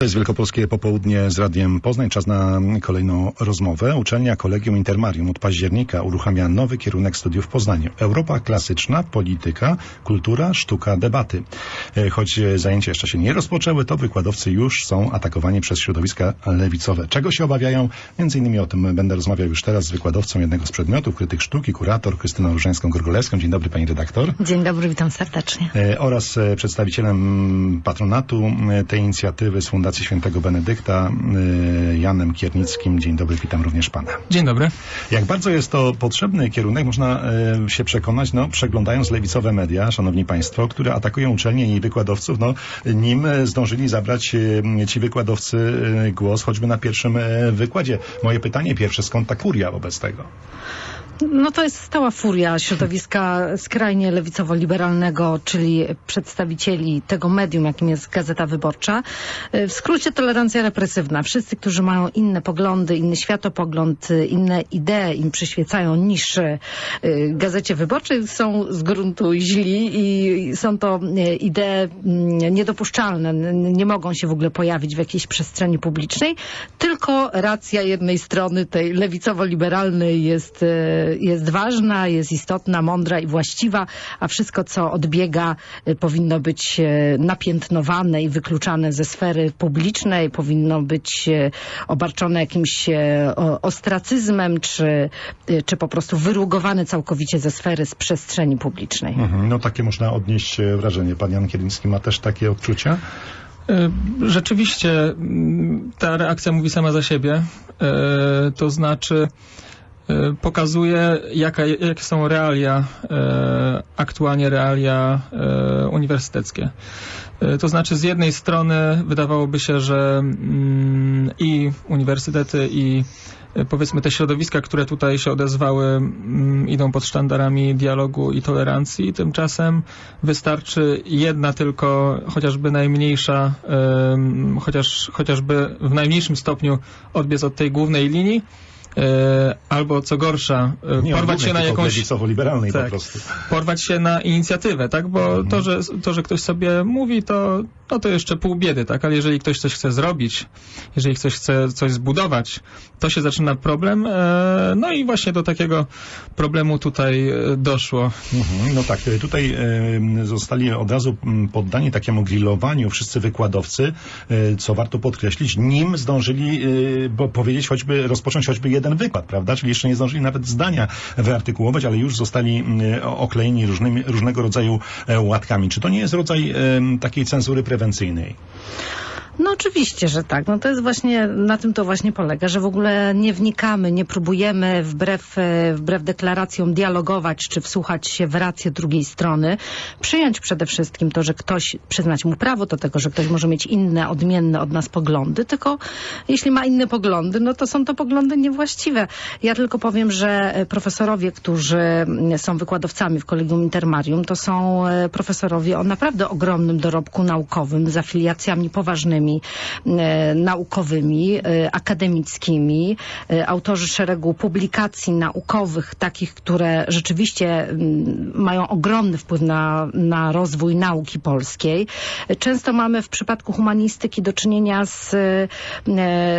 To jest Wielkopolskie Popołudnie z Radiem Poznań. Czas na kolejną rozmowę. Uczelnia Kolegium Intermarium od października uruchamia nowy kierunek studiów w Poznaniu. Europa klasyczna, polityka, kultura, sztuka, debaty. E, Choć zajęcia jeszcze się nie rozpoczęły, to wykładowcy już są atakowani przez środowiska lewicowe. Czego się obawiają? Między innymi o tym będę rozmawiał już teraz z wykładowcą jednego z przedmiotów, krytyk sztuki, kurator Krystyną Różańską-Gorgolewską. Dzień dobry pani redaktor. Dzień dobry, witam serdecznie. E, oraz e, przedstawicielem patronatu tej inicjatywy z Fundacji Świętego Benedykta, e, Janem Kiernickim. Dzień dobry, witam również pana. Dzień dobry. Jak bardzo jest to potrzebny kierunek, można e, się przekonać, no, przeglądając lewicowe media, szanowni państwo, które atakują uczelnie i wykładowców, no, nim e, zdążyli zabrać ci wykładowcy głos, choćby na pierwszym wykładzie. Moje pytanie pierwsze, skąd ta kuria wobec tego? No to jest stała furia środowiska skrajnie lewicowo-liberalnego, czyli przedstawicieli tego medium, jakim jest Gazeta Wyborcza. W skrócie tolerancja represywna. Wszyscy, którzy mają inne poglądy, inny światopogląd, inne idee im przyświecają niż y, Gazecie Wyborczej są z gruntu źli i są to y, idee mm, niedopuszczalne. Nie mogą się w ogóle pojawić w jakiejś przestrzeni publicznej, racja jednej strony, tej lewicowo-liberalnej jest, y, jest ważna, jest istotna, mądra i właściwa, a wszystko, co odbiega, y, powinno być y, napiętnowane i wykluczane ze sfery publicznej, powinno być obarczone jakimś ostracyzmem, czy, czy po prostu wyrugowane całkowicie ze sfery, z przestrzeni publicznej. Mhm, no takie można odnieść e, wrażenie. Pan Jan Kiernicki ma też takie odczucia? E, Rzeczywiście mm, ta reakcja mówi sama za siebie. E, To znaczy e, pokazuje jaka, jakie są realia, aktualnie realia uniwersyteckie. To znaczy z jednej strony wydawałoby się, że mm, i uniwersytety i powiedzmy te środowiska, które tutaj się odezwały, mm, idą pod sztandarami dialogu i tolerancji. Tymczasem wystarczy jedna tylko, chociażby najmniejsza, chociaż, chociażby w najmniejszym stopniu odbiec od tej głównej linii, e, albo co gorsza, e, Nie porwać się na jakąś lewicowo-liberalnej po Tak. prostu. porwać się na inicjatywę, tak? Bo Mhm. to, że, to, że ktoś sobie mówi, to, no to jeszcze pół biedy, tak? Ale jeżeli ktoś coś chce zrobić, jeżeli ktoś chce coś zbudować, to się zaczyna problem. E, no i właśnie do takiego problemu tutaj e, doszło. Mhm, No tak, e, tutaj e, zostali od razu poddani takiemu grillowaniu wszyscy wykładowcy, e, co warto podkreślić, nim zdążyli e, powiedzieć choćby, rozpocząć choćby jeden wykład, prawda? Czyli jeszcze nie zdążyli nawet zdania wyartykułować, ale już zostali m, o- oklejeni różnymi, różnego rodzaju e, łatkami. Czy to nie jest rodzaj takiej cenzury prewencyjnej? No oczywiście, że tak. No to jest właśnie, na tym to właśnie polega, że w ogóle nie wnikamy, nie próbujemy wbrew, e, wbrew deklaracjom dialogować, czy wsłuchać się w rację drugiej strony. Przyjąć przede wszystkim to, że ktoś, przyznać mu prawo do tego, że ktoś może mieć inne, odmienne od nas poglądy, tylko jeśli ma inne poglądy, no to są to poglądy niewłaściwe. Ja tylko powiem, że profesorowie, którzy są wykładowcami w Kolegium Intermarium, to są e, profesorowie o naprawdę ogromnym dorobku naukowym, z afiliacjami poważnymi, e, naukowymi, e, akademickimi, e, autorzy szeregu publikacji naukowych, takich, które rzeczywiście mm, mają ogromny wpływ na, na rozwój nauki polskiej. Często mamy w przypadku humanistyki do czynienia z,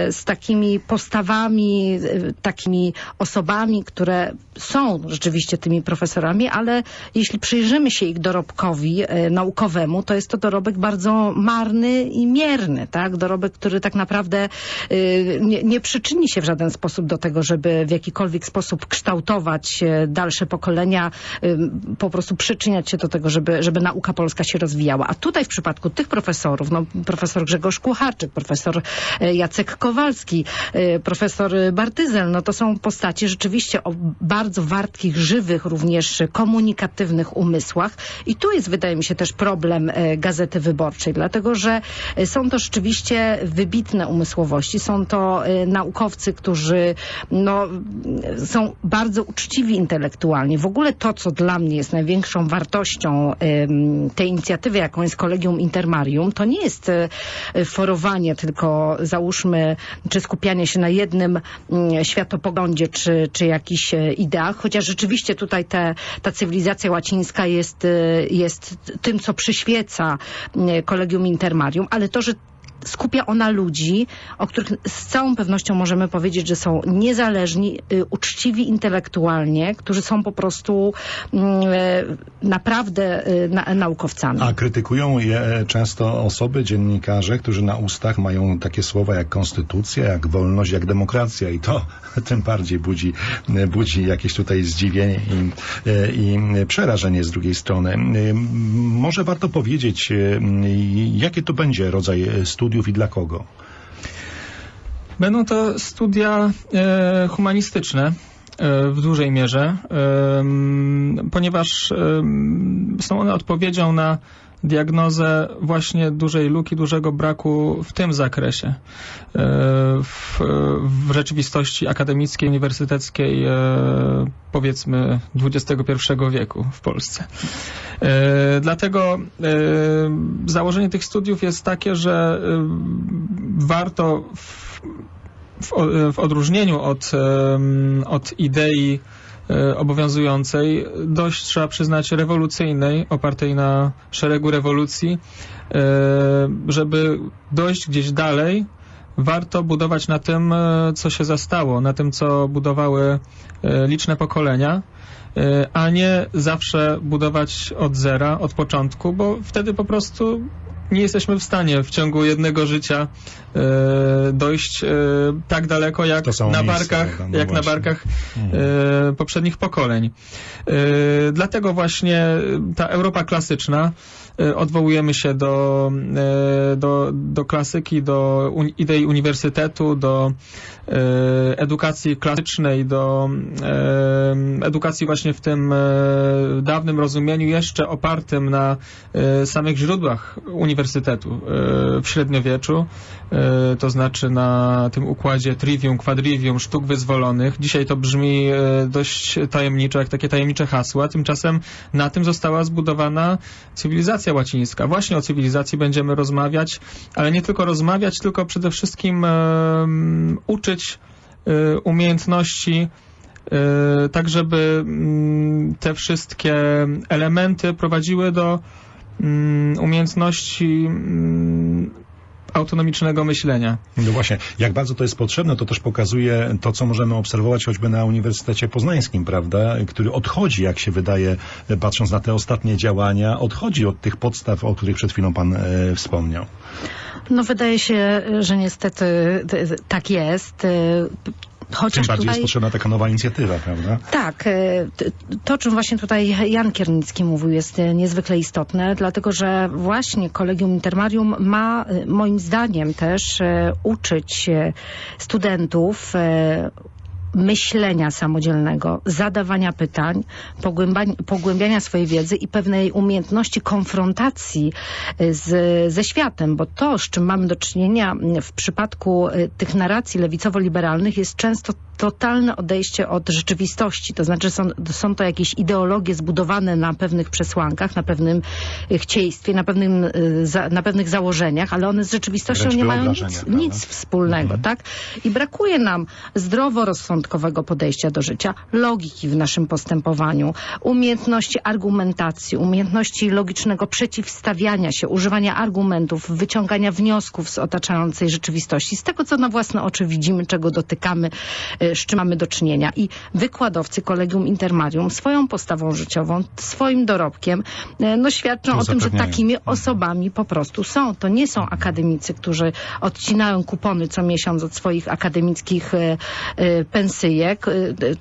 z takimi postawami, takimi osobami, które są rzeczywiście tymi profesorami, ale jeśli przyjrzymy się ich dorobkowi naukowemu, to jest to dorobek bardzo marny i mierny, tak? Dorobek, który tak naprawdę e, nie, nie przyczyni się w żaden sposób do tego, żeby w jakikolwiek sposób kształtować e, dalsze pokolenia, e, po prostu przyczyniać się do tego, żeby, żeby nauka polska się rozwijała. A tutaj w przypadku tych profesorów, no, profesor Grzegorz Kucharczyk, profesor e, Jacek Kowalski, e, profesor Bartyzel, no to są postacie rzeczywiście o bardzo wartkich, żywych, również komunikatywnych umysłach. I tu jest, wydaje mi się, też problem Gazety Wyborczej, dlatego że są to rzeczywiście wybitne umysłowości. Są to e, naukowcy, którzy no, są bardzo uczciwi intelektualnie. W ogóle to, co dla mnie jest największą wartością tej inicjatywy, jaką jest Kolegium Intermarium, to nie jest e, forowanie tylko, załóżmy, czy skupianie się na jednym mm, światopoglądzie, czy, czy jakichś e, ideach, chociaż rzeczywiście tutaj te, ta cywilizacja łacińska jest, jest tym, co przyświeca Kolegium Intermarium, ale to, że skupia ona ludzi, o których z całą pewnością możemy powiedzieć, że są niezależni, y, uczciwi intelektualnie, którzy są po prostu mm, e, naprawdę y, na, naukowcami. A krytykują je często osoby, dziennikarze, którzy na ustach mają takie słowa jak konstytucja, jak wolność, jak demokracja i to tym bardziej budzi, budzi jakieś tutaj zdziwienie i, i przerażenie z drugiej strony. Może warto powiedzieć, jakie to będzie rodzaj studiów i dla kogo? Będą to studia e, humanistyczne e, w dużej mierze, e, ponieważ są one odpowiedzią na diagnozę właśnie dużej luki, dużego braku w tym zakresie e, w, w rzeczywistości akademickiej, uniwersyteckiej e, powiedzmy XXI wieku w Polsce. E, dlatego założenie tych studiów jest takie, że warto w, w, odróżnieniu od, od idei obowiązującej, dość trzeba przyznać rewolucyjnej, opartej na szeregu rewolucji, e, żeby dojść gdzieś dalej, warto budować na tym, e, co się zastało, na tym, co budowały liczne pokolenia, a nie zawsze budować od zera, od początku, bo wtedy po prostu nie jesteśmy w stanie w ciągu jednego życia e, dojść e, tak daleko jak na barkach, no jak na barkach e, poprzednich pokoleń. E, dlatego właśnie ta Europa klasyczna e, odwołujemy się do, e, do, do klasyki, do idei uniwersytetu, do edukacji klasycznej, do edukacji właśnie w tym dawnym rozumieniu, jeszcze opartym na samych źródłach uniwersytetu w średniowieczu, to znaczy na tym układzie trivium, quadrivium, sztuk wyzwolonych. Dzisiaj to brzmi dość tajemniczo, jak takie tajemnicze hasła, tymczasem na tym została zbudowana cywilizacja łacińska. Właśnie o cywilizacji będziemy rozmawiać, ale nie tylko rozmawiać, tylko przede wszystkim um, uczyć um, umiejętności um, tak, żeby te wszystkie elementy prowadziły do umiejętności autonomicznego myślenia. No właśnie, jak bardzo to jest potrzebne, to też pokazuje to, co możemy obserwować choćby na Uniwersytecie Poznańskim, prawda, który odchodzi, jak się wydaje, patrząc na te ostatnie działania, odchodzi od tych podstaw, o których przed chwilą Pan e, wspomniał. No wydaje się, że niestety tak jest. Chociaż Tym bardziej tutaj... jest potrzebna taka nowa inicjatywa, prawda? Tak. E, to, czym właśnie tutaj Jan Kiernicki mówił, jest e, niezwykle istotne, dlatego że właśnie Kolegium Intermarium ma e, moim zdaniem też uczyć studentów myślenia samodzielnego, zadawania pytań, pogłębiania swojej wiedzy i pewnej umiejętności konfrontacji y, z, ze światem, bo to, z czym mamy do czynienia w przypadku y, tych narracji lewicowo-liberalnych jest często totalne odejście od rzeczywistości. To znaczy są, są to jakieś ideologie zbudowane na pewnych przesłankach, na pewnym chcieństwie, na, pewnym, y, na pewnych założeniach, ale one z rzeczywistością Wręcz nie mają nic, nic wspólnego. Mhm. tak? I brakuje nam zdroworozsądkowego podejścia do życia, logiki w naszym postępowaniu, umiejętności argumentacji, umiejętności logicznego przeciwstawiania się, używania argumentów, wyciągania wniosków z otaczającej rzeczywistości, z tego, co na własne oczy widzimy, czego dotykamy, y, z czym mamy do czynienia. I wykładowcy Kolegium Intermarium swoją postawą życiową, swoim dorobkiem, e, no świadczą o tym, że takimi osobami po prostu są. To nie są akademicy, którzy odcinają kupony co miesiąc od swoich akademickich e, e, pensyjek,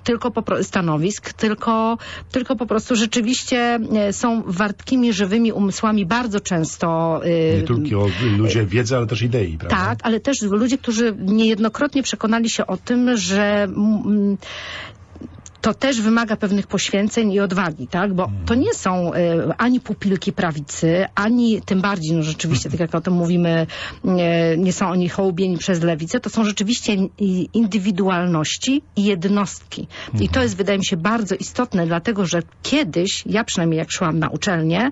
tylko po, stanowisk, tylko, tylko po prostu rzeczywiście są wartkimi, żywymi umysłami bardzo często. Nie tylko ludzie wiedzy, ale też idei, prawda? Tak, ale też ludzie, którzy niejednokrotnie przekonali się o tym, że uh, to też wymaga pewnych poświęceń i odwagi, tak? Bo to nie są y, ani pupilki prawicy, ani tym bardziej, no rzeczywiście, tak jak o tym mówimy, y, nie są oni hołubieni przez lewicę, to są rzeczywiście indywidualności i jednostki. I to jest, wydaje mi się, bardzo istotne, dlatego, że kiedyś, ja przynajmniej jak szłam na uczelnię,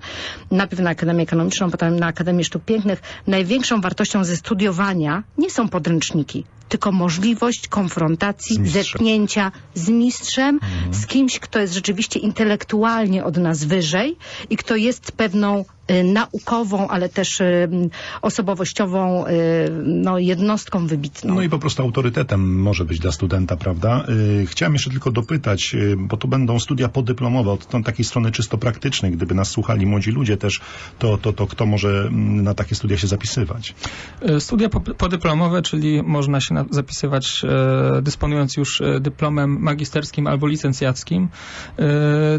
najpierw na Akademię Ekonomiczną, potem na Akademię Sztuk Pięknych, największą wartością ze studiowania nie są podręczniki, tylko możliwość konfrontacji, z zetknięcia z mistrzem. Z kimś, kto jest rzeczywiście intelektualnie od nas wyżej i kto jest pewną naukową, ale też y, osobowościową y, no, jednostką wybitną. No i po prostu autorytetem może być dla studenta, prawda? Y, Chciałem jeszcze tylko dopytać, y, bo to będą studia podyplomowe od takiej strony czysto praktycznej. Gdyby nas słuchali młodzi ludzie też, to, to, to kto może mm, na takie studia się zapisywać? Studia po- podyplomowe, czyli można się zapisywać dysponując już dyplomem magisterskim albo licencjackim.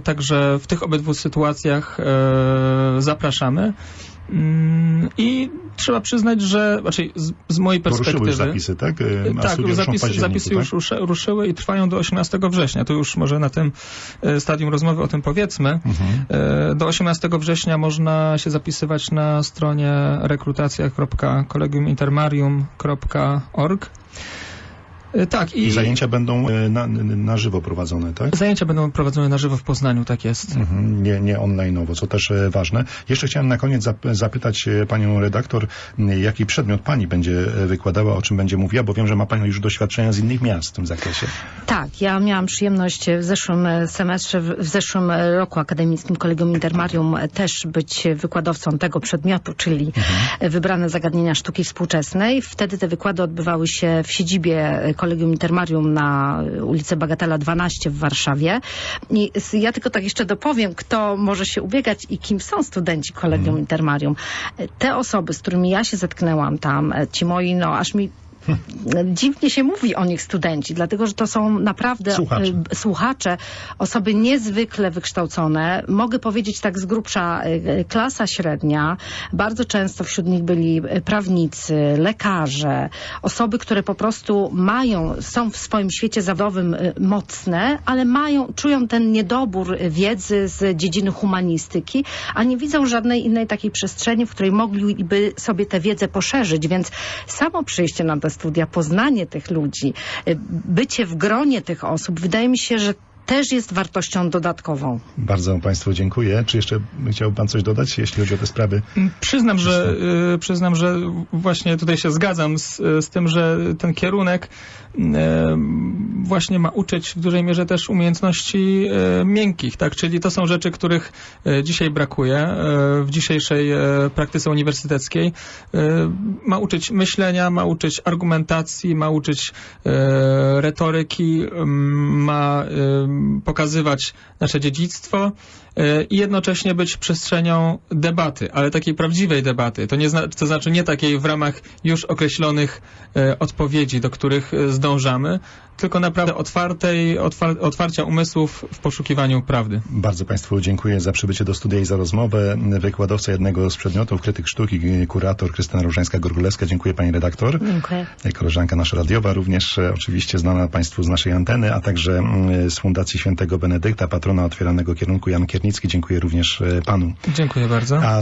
Także w tych obydwu sytuacjach e, Mm, I trzeba przyznać, że raczej z, z mojej Poruszyły perspektywy. już zapisy, tak? A Tak, zapisy, zapisy już tak? ruszy, ruszyły i trwają do 18 września. To już może na tym e, stadium rozmowy o tym powiedzmy. Mhm. E, Do 18 września można się zapisywać na stronie rekrutacja.kolegiumintermarium.org. E, Tak, i, I zajęcia będą y, na, na żywo prowadzone, tak? zajęcia będą prowadzone na żywo w Poznaniu, tak jest. Mhm, Nie, nie online'owo, co też e, ważne. Jeszcze chciałem na koniec zap- zapytać e, panią redaktor, jaki przedmiot pani będzie e, wykładała, o czym będzie mówiła, bo wiem, że ma pani już doświadczenia z innych miast w tym zakresie. Tak, ja miałam przyjemność w zeszłym e, semestrze, w zeszłym e, roku akademickim Kolegium Intermarium e, też być wykładowcą tego przedmiotu, czyli e, wybrane zagadnienia sztuki współczesnej. Wtedy te wykłady odbywały się w siedzibie e, Kolegium Intermarium na ulicy Bagatela 12 w Warszawie. I ja tylko tak jeszcze dopowiem, kto może się ubiegać i kim są studenci Kolegium Intermarium. E, Te osoby, z którymi ja się zetknęłam tam, e, ci moi, no aż mi dziwnie się mówi o nich studenci, dlatego że to są naprawdę Słuchacze. y, słuchacze, osoby niezwykle wykształcone. Mogę powiedzieć tak z grubsza, y, y, klasa średnia. Bardzo często wśród nich byli prawnicy, lekarze, osoby, które po prostu mają, są w swoim świecie zawodowym mocne, ale mają, czują ten niedobór wiedzy z dziedziny humanistyki, a nie widzą żadnej innej takiej przestrzeni, w której mogliby sobie tę wiedzę poszerzyć, więc samo przyjście na te studia, poznanie tych ludzi, y, bycie w gronie tych osób, wydaje mi się, że też jest wartością dodatkową. Bardzo państwu dziękuję. Czy jeszcze chciałby pan coś dodać, jeśli chodzi o te sprawy? Przyznam, że, y, przyznam, że właśnie tutaj się zgadzam z, z tym, że ten kierunek właśnie ma uczyć w dużej mierze też umiejętności y, miękkich, tak? Czyli to są rzeczy, których y, dzisiaj brakuje w dzisiejszej praktyce uniwersyteckiej. Ma uczyć myślenia, ma uczyć argumentacji, ma uczyć retoryki, ma pokazywać nasze dziedzictwo i jednocześnie być przestrzenią debaty, ale takiej prawdziwej debaty. To, nie zna, to znaczy nie takiej w ramach już określonych e, odpowiedzi, do których e, zdążamy, tylko naprawdę otwartej, otwar, otwarcia umysłów w poszukiwaniu prawdy. Bardzo Państwu dziękuję za przybycie do studia i za rozmowę. Wykładowca jednego z przedmiotów, krytyk sztuki, kurator Krystyna Różańska-Gorgulewska. Dziękuję Pani redaktor. Dziękuję. Koleżanka nasza radiowa, również e, oczywiście znana Państwu z naszej anteny, a także z Fundacji Świętego Benedykta, patrona otwieranego kierunku Jan Kiernicki. Dziękuję również e, Panu. Dziękuję bardzo. A